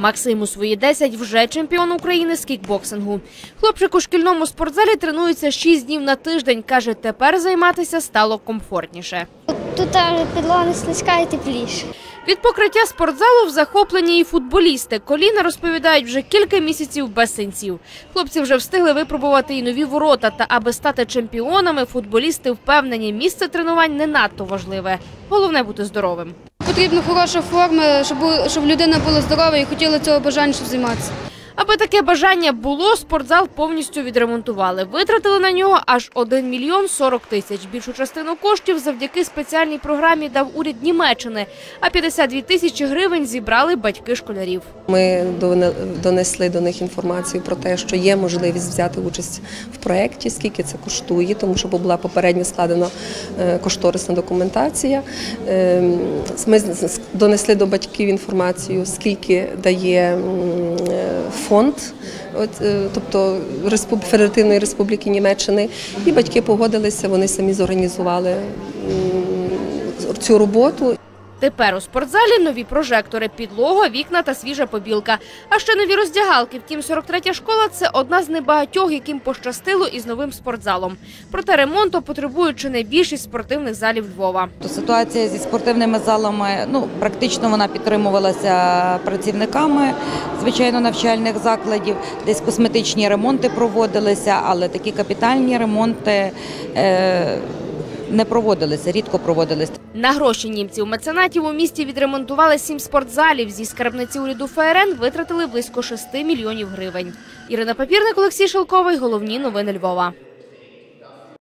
Максим у свої 10 вже чемпіон України з кікбоксингу. Хлопчик у шкільному спортзалі тренується 6 днів на тиждень. Каже, тепер займатися стало комфортніше. Тут підлога не слизька і тепліше. Від покриття спортзалу в захопленні і футболісти. Коліна розповідають вже кілька місяців без синців. Хлопці вже встигли випробувати і нові ворота. Та аби стати чемпіонами, футболісти впевнені, місце тренувань не надто важливе. Головне бути здоровим. Потрібна хороша форма, щоб, щоб людина була здорова і хотіла цього бажання, щоб займатися. Аби таке бажання було, спортзал повністю відремонтували. Витратили на нього аж 1 мільйон 40 тисяч. Більшу частину коштів завдяки спеціальній програмі дав уряд Німеччини, а 52 тисячі гривень зібрали батьки школярів. Ми донесли до них інформацію про те, що є можливість взяти участь в проєкті, скільки це коштує, тому що була попередньо складена е, кошторисна документація. Ем, Ми донесли до батьків інформацію, скільки дає фонд, от, е, тобто Федеративної Республіки Німеччини, і батьки погодилися, вони самі зорганізували цю роботу. Тепер у спортзалі нові прожектори, підлога, вікна та свіжа побілка. А ще нові роздягалки. Втім, 43-я школа це одна з небагатьох, яким пощастило із новим спортзалом. Проте ремонту потребують чи не більшість спортивних залів Львова. Ситуація зі спортивними залами ну практично вона підтримувалася працівниками звичайно навчальних закладів. Десь косметичні ремонти проводилися, але такі капітальні ремонти е, не проводилися, рідко проводилися. На гроші німців меценатів у місті відремонтували сім спортзалів. Зі скарбниці уряду ФРН витратили близько 6 мільйонів гривень. Ірина Папірник, Олексій Шелковий. Головні новини Львова.